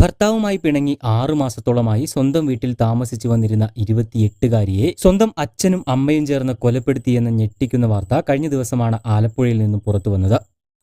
ഭർത്താവുമായി പിണങ്ങി ആറു മാസത്തോളമായി സ്വന്തം വീട്ടിൽ താമസിച്ചു വന്നിരുന്ന ഇരുപത്തിയെട്ടുകാരിയെ സ്വന്തം അച്ഛനും അമ്മയും ചേർന്ന് കൊലപ്പെടുത്തിയെന്ന ഞെട്ടിക്കുന്ന വാർത്ത കഴിഞ്ഞ ദിവസമാണ് ആലപ്പുഴയിൽ നിന്നും പുറത്തുവന്നത്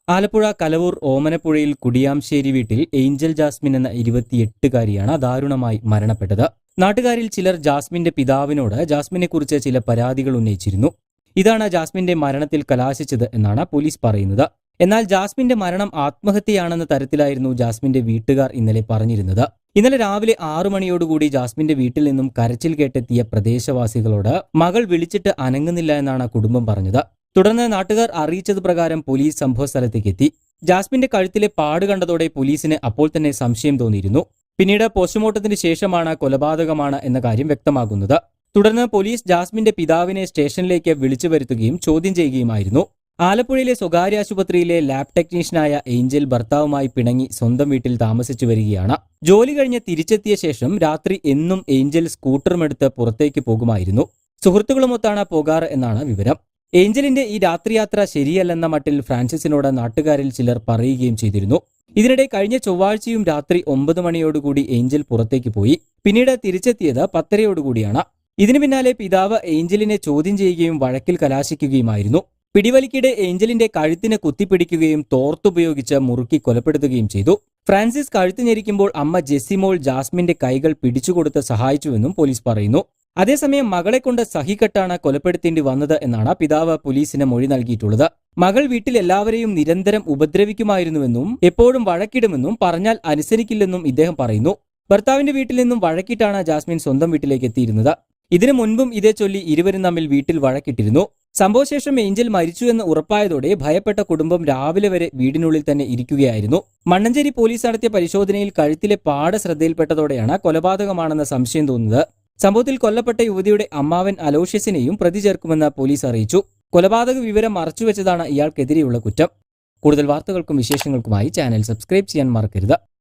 ആലപ്പുഴ കലവൂർ ഓമനപ്പുഴയിൽ കുടിയാംശേരി വീട്ടിൽ ഏഞ്ചൽ ജാസ്മിൻ എന്ന ഇരുപത്തിയെട്ടുകാരിയാണ് ദാരുണമായി മരണപ്പെട്ടത്. നാട്ടുകാരിൽ ചിലർ ജാസ്മിന്റെ പിതാവിനോട് ജാസ്മിനെക്കുറിച്ച് ചില പരാതികൾ ഉന്നയിച്ചിരുന്നു. ഇതാണ് ജാസ്മിന്റെ മരണത്തിൽ കലാശിച്ചത് എന്നാണ് പോലീസ് പറയുന്നത്. എന്നാൽ ജാസ്മിന്റെ മരണം ആത്മഹത്യയാണെന്ന തരത്തിലായിരുന്നു ജാസ്മിന്റെ വീട്ടുകാർ ഇന്നലെ പറഞ്ഞിരുന്നത്. ഇന്നലെ രാവിലെ ആറു മണിയോടുകൂടി ജാസ്മിന്റെ വീട്ടിൽ നിന്നും കരച്ചിൽ കേട്ടെത്തിയ പ്രദേശവാസികളോട് മകൾ വിളിച്ചിട്ട് അനങ്ങുന്നില്ല എന്നാണ് കുടുംബം പറഞ്ഞത്. തുടർന്ന് നാട്ടുകാർ അറിയിച്ചത് പ്രകാരം പോലീസ് സംഭവസ്ഥലത്തേക്ക് എത്തി. ജാസ്മിന്റെ കഴുത്തിലെ പാട് കണ്ടതോടെ പോലീസിന് അപ്പോൾ തന്നെ സംശയം തോന്നിയിരുന്നു. പിന്നീട് പോസ്റ്റ്മോർട്ടത്തിന് ശേഷമാണ് കൊലപാതകമാണ് എന്ന കാര്യം വ്യക്തമാകുന്നത്. തുടർന്ന് പോലീസ് ജാസ്മിന്റെ പിതാവിനെ സ്റ്റേഷനിലേക്ക് വിളിച്ചു വരുത്തുകയും ചോദ്യം ചെയ്യുകയുമായിരുന്നു. ആലപ്പുഴയിലെ സ്വകാര്യ ആശുപത്രിയിലെ ലാബ് ടെക്നീഷ്യനായ ഏഞ്ചൽ ഭർത്താവുമായി പിണങ്ങി സ്വന്തം വീട്ടിൽ താമസിച്ചു വരികയാണ്. ജോലി കഴിഞ്ഞ് തിരിച്ചെത്തിയ ശേഷം രാത്രി എന്നും ഏഞ്ചൽ സ്കൂട്ടറുമെടുത്ത് പുറത്തേക്ക് പോകുമായിരുന്നു. സുഹൃത്തുക്കളുമൊത്താണ് പോകാറ് എന്നാണ് വിവരം. ഏഞ്ചലിന്റെ ഈ രാത്രിയാത്ര ശരിയല്ലെന്ന മട്ടിൽ ഫ്രാൻസിസിനോട് നാട്ടുകാരിൽ ചിലർ പറയുകയും ചെയ്തിരുന്നു. ഇതിനിടെ കഴിഞ്ഞ ചൊവ്വാഴ്ചയും രാത്രി ഒമ്പത് മണിയോടുകൂടി ഏഞ്ചൽ പുറത്തേക്ക് പോയി. പിന്നീട് തിരിച്ചെത്തിയത് പത്തരയോടുകൂടിയാണ്. ഇതിനു പിന്നാലെ പിതാവ് ഏഞ്ചലിനെ ചോദ്യം ചെയ്യുകയും വഴക്കിൽ കലാശിക്കുകയുമായിരുന്നു. പിടിവലിക്കിടെ ഏഞ്ചലിന്റെ കഴുത്തിനെ കുത്തിപ്പിടിക്കുകയും തോർത്തുപയോഗിച്ച് മുറുക്കി കൊലപ്പെടുത്തുകയും ചെയ്തു. ഫ്രാൻസിസ് കഴുത്ത് ഞെരിക്കുമ്പോൾ അമ്മ ജെസിമോൾ ജാസ്മിന്റെ കൈകൾ പിടിച്ചുകൊടുത്ത് സഹായിച്ചുവെന്നും പോലീസ് പറയുന്നു. അതേസമയം മകളെ കൊണ്ട് സഹികെട്ടാണ് കൊലപ്പെടുത്തേണ്ടി വന്നത് എന്നാണ് പിതാവ് പോലീസിന് മൊഴി നൽകിയിട്ടുള്ളത്. മകൾ വീട്ടിൽ എല്ലാവരെയും നിരന്തരം ഉപദ്രവിക്കുമായിരുന്നുവെന്നും എപ്പോഴും വഴക്കിടുമെന്നും പറഞ്ഞാൽ അനുസരിക്കില്ലെന്നും ഇദ്ദേഹം പറയുന്നു. ഭർത്താവിന്റെ വീട്ടിൽ നിന്നും വഴക്കിട്ടാണ് ജാസ്മിൻ സ്വന്തം വീട്ടിലേക്ക് എത്തിയിരുന്നത്. ഇതിനു മുൻപും ഇതേ ചൊല്ലി ഇരുവരും തമ്മിൽ വീട്ടിൽ വഴക്കിട്ടിരുന്നു. സംഭവശേഷം ഏഞ്ചൽ മരിച്ചു എന്ന് ഉറപ്പായതോടെ ഭയപ്പെട്ട കുടുംബം രാവിലെ വരെ വീടിനുള്ളിൽ തന്നെ ഇരിക്കുകയായിരുന്നു. മണ്ണഞ്ചേരി പോലീസ് നടത്തിയ പരിശോധനയിൽ കഴുത്തിലെ പാട ശ്രദ്ധയിൽപ്പെട്ടതോടെയാണ് കൊലപാതകമാണെന്ന സംശയം തോന്നുന്നത്. സംഭവത്തിൽ കൊല്ലപ്പെട്ട യുവതിയുടെ അമ്മാവൻ അലോഷ്യസിനെയും പ്രതി ചേർക്കുമെന്ന് പോലീസ് അറിയിച്ചു. കൊലപാതക വിവരം മറച്ചുവെച്ചതാണ് ഇയാൾക്കെതിരെയുള്ള കുറ്റം. കൂടുതൽ വാർത്തകൾക്കും വിശേഷങ്ങൾക്കുമായി ചാനൽ സബ്സ്ക്രൈബ് ചെയ്യാൻ മറക്കരുത്.